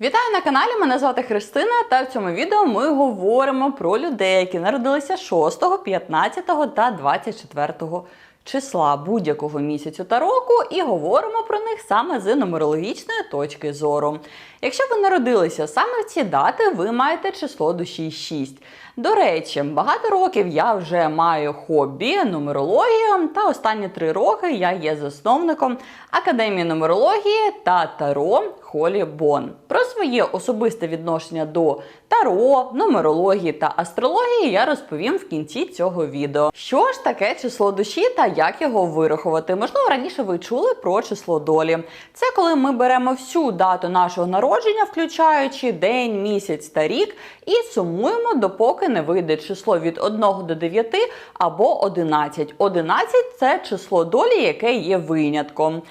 Вітаю на каналі! Мене звати Христина, та в цьому відео ми говоримо про людей, які народилися 6, 15 та 24 числа будь-якого місяцю та року, і говоримо про них саме з нумерологічної точки зору. Якщо ви народилися саме в ці дати, ви маєте число душі 6. До речі, багато років я вже маю хобі нумерологію, та останні три роки я є засновником Академії нумерології та Таро Холі Бон. Про своє особисте відношення до таро, нумерології та астрології я розповім в кінці цього відео. Що ж таке число душі та як його вирахувати? Можливо, раніше ви чули про число долі. Це коли ми беремо всю дату нашого народження, включаючи день, місяць та рік, і сумуємо, допоки не вийде число від 1 до 9 або 11. 11 – це число долі, яке є винятком.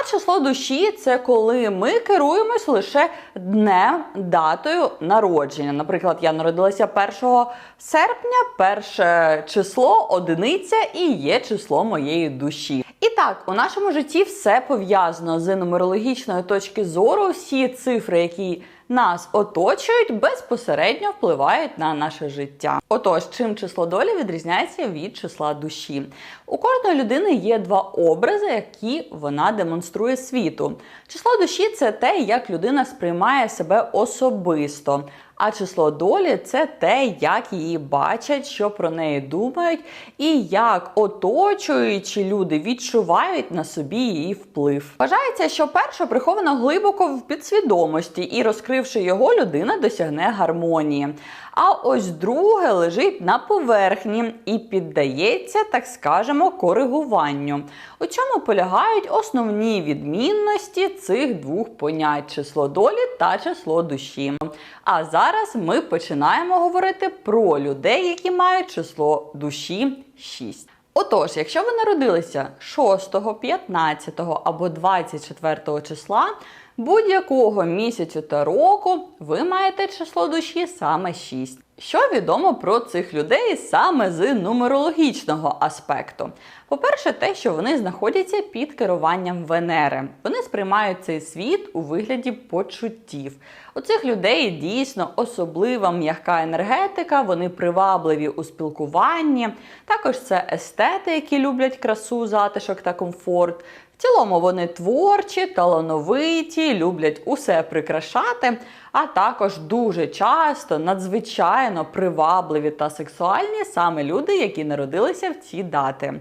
А число душі це коли ми керуємось лише днем, датою народження. Наприклад, я народилася 1 серпня, перше число, одиниця і є число моєї душі. І так, у нашому житті все пов'язано з нумерологічної точки зору. Всі цифри, які нас оточують, безпосередньо впливають на наше життя. Отож, чим число долі відрізняється від числа душі? У кожної людини є два образи, які вона демонструє світу. Число душі це те, як людина сприймає себе особисто. А число долі це те, як її бачать, що про неї думають, і як оточуючі люди відчувають на собі її вплив. Вважається, що перше приховано глибоко в підсвідомості, і розкривши його, людина досягне гармонії. А ось друге лежить на поверхні і піддається, так скажемо, коригуванню. У чому полягають основні відмінності цих двох понять число долі та число душі. А зараз ми починаємо говорити про людей, які мають число душі 6. Отож, якщо ви народилися 6, 15 або 24 числа будь-якого місяцю та року, ви маєте число душі саме 6. Що відомо про цих людей саме з нумерологічного аспекту? По-перше, те, що вони знаходяться під керуванням Венери. Вони сприймають цей світ у вигляді почуттів. У цих людей дійсно особлива м'яка енергетика, вони привабливі у спілкуванні. Також це естети, які люблять красу, затишок та комфорт. В цілому вони творчі, талановиті, люблять усе прикрашати, а також дуже часто надзвичайно привабливі та сексуальні саме люди, які народилися в ці дати.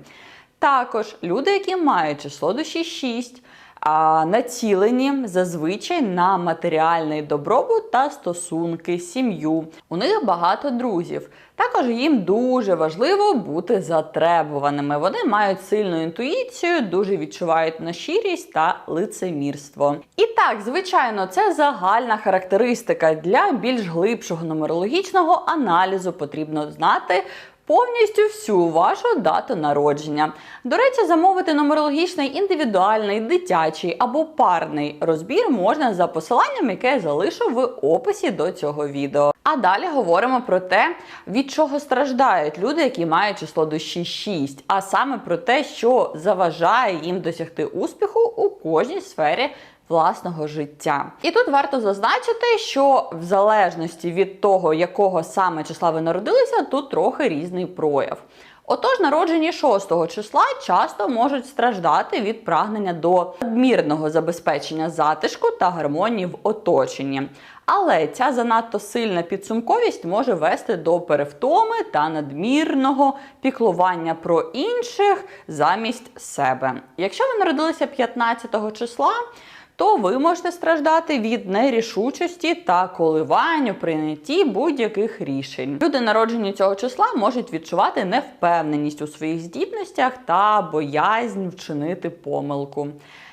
Також люди, які мають число душі 6, а, націлені зазвичай на матеріальний добробут та стосунки, сім'ю. У них багато друзів. Також їм дуже важливо бути затребуваними. Вони мають сильну інтуїцію, дуже відчувають на щирість та лицемірство. І так, звичайно, це загальна характеристика для більш глибшого нумерологічного аналізу. Потрібно знати. Повністю всю вашу дату народження. До речі, замовити нумерологічний індивідуальний, дитячий або парний розбір можна за посиланням, яке я залишу в описі до цього відео. А далі говоримо про те, від чого страждають люди, які мають число душі 6, а саме про те, що заважає їм досягти успіху у кожній сфері власного життя. І тут варто зазначити, що в залежності від того, якого саме числа ви народилися, тут трохи різний прояв. Отож, народжені 6 числа часто можуть страждати від прагнення до надмірного забезпечення затишку та гармонії в оточенні. Але ця занадто сильна підсумковість може вести до перевтоми та надмірного піклування про інших замість себе. Якщо ви народилися 15 числа, то ви можете страждати від нерішучості та коливань у прийнятті будь-яких рішень. Люди, народжені цього числа, можуть відчувати невпевненість у своїх здібностях та боязнь вчинити помилку.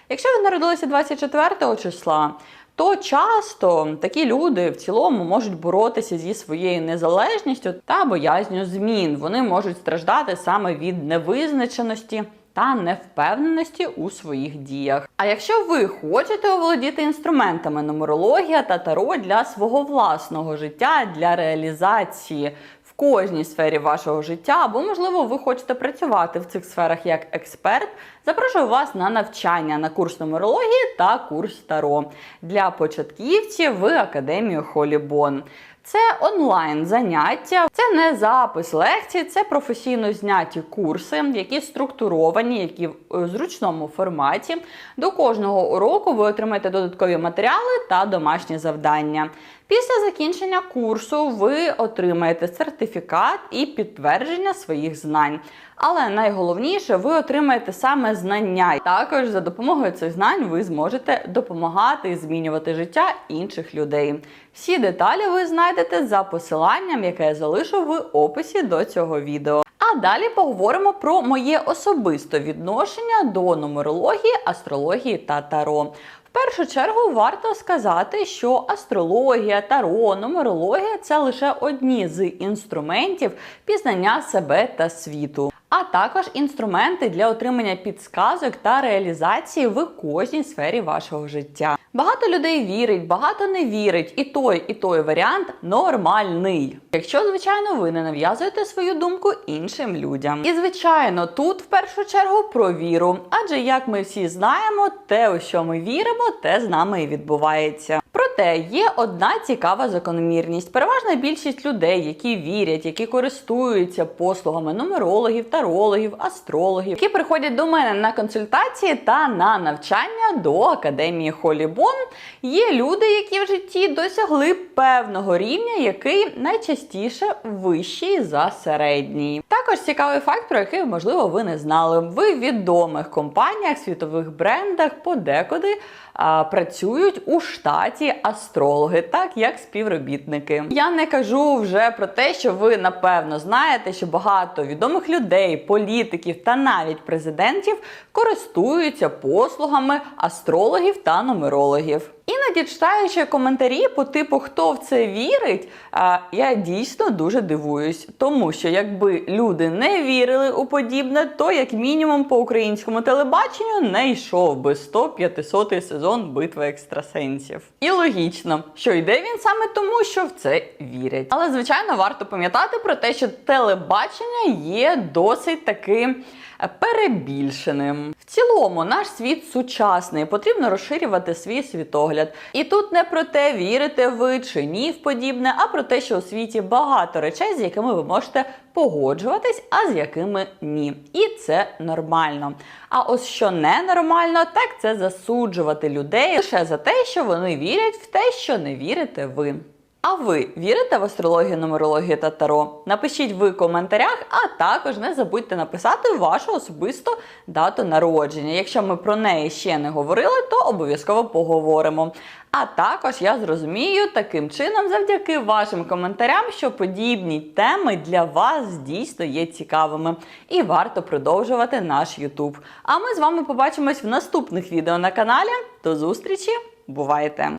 Якщо ви народилися 24 числа, то часто такі люди в цілому можуть боротися зі своєю незалежністю та боязню змін. Вони можуть страждати саме від невизначеності та невпевненості у своїх діях. А якщо ви хочете оволодіти інструментами нумерологія та таро для свого власного життя, для реалізації кожній сфері вашого життя, або, можливо, ви хочете працювати в цих сферах як експерт, Запрошую вас на навчання на курс нумерології та курс Таро для початківців в Академію Холібон. Це онлайн заняття, це не запис лекцій, це професійно зняті курси, які структуровані, які в е, зручному форматі. До кожного уроку ви отримаєте додаткові матеріали та домашні завдання. Після закінчення курсу ви отримаєте сертифікат і підтвердження своїх знань. Але найголовніше, ви отримаєте саме знання. Також за допомогою цих знань ви зможете допомагати і змінювати життя інших людей. Всі деталі ви знайдете за посиланням, яке я залишу в описі до цього відео. А далі поговоримо про моє особисте відношення до нумерології, астрології та таро. В першу чергу варто сказати, що астрологія, таро, нумерологія це лише одні з інструментів пізнання себе та світу. А також інструменти для отримання підсказок та реалізації в кожній сфері вашого життя. Багато людей вірить, багато не вірить, і той, і той варіант нормальний. Якщо, звичайно, ви не нав'язуєте свою думку іншим людям. І звичайно, тут в першу чергу про віру. Адже як ми всі знаємо, те, у що ми віримо, те з нами і відбувається. Проте є одна цікава закономірність. Переважна більшість людей, які вірять, які користуються послугами нумерологів, тарологів, астрологів, які приходять до мене на консультації та на навчання до академії Холібон, є люди, які в житті досягли певного рівня, який найчастіше вищий за середній. Також цікавий факт, про який можливо ви не знали. В відомих компаніях, світових брендах подекуди а, працюють у штаті астрологи, так як співробітники. Я не кажу вже про те, що ви напевно знаєте, що багато відомих людей, політиків та навіть президентів користуються послугами астрологів та нумерологів. Іноді читаючи коментарі по типу хто в це вірить, я дійсно дуже дивуюсь, тому що якби люди не вірили у подібне, то як мінімум по українському телебаченню не йшов би 100-500 сезон битви екстрасенсів. І логічно, що йде він саме тому, що в це вірять. Але звичайно варто пам'ятати про те, що телебачення є досить таки перебільшеним. В цілому, наш світ сучасний, потрібно розширювати свій світогляд. І тут не про те, вірите ви чи ні в подібне, а про те, що у світі багато речей, з якими ви можете погоджуватись, а з якими ні. І це нормально. А ось що ненормально, так це засуджувати людей лише за те, що вони вірять в те, що не вірите ви. А ви вірите в астрологію, нумерологію та таро? Напишіть в коментарях, а також не забудьте написати вашу особисту дату народження. Якщо ми про неї ще не говорили, то обов'язково поговоримо. А також я зрозумію таким чином, завдяки вашим коментарям, що подібні теми для вас дійсно є цікавими і варто продовжувати наш YouTube. А ми з вами побачимось в наступних відео на каналі. До зустрічі! Бувайте!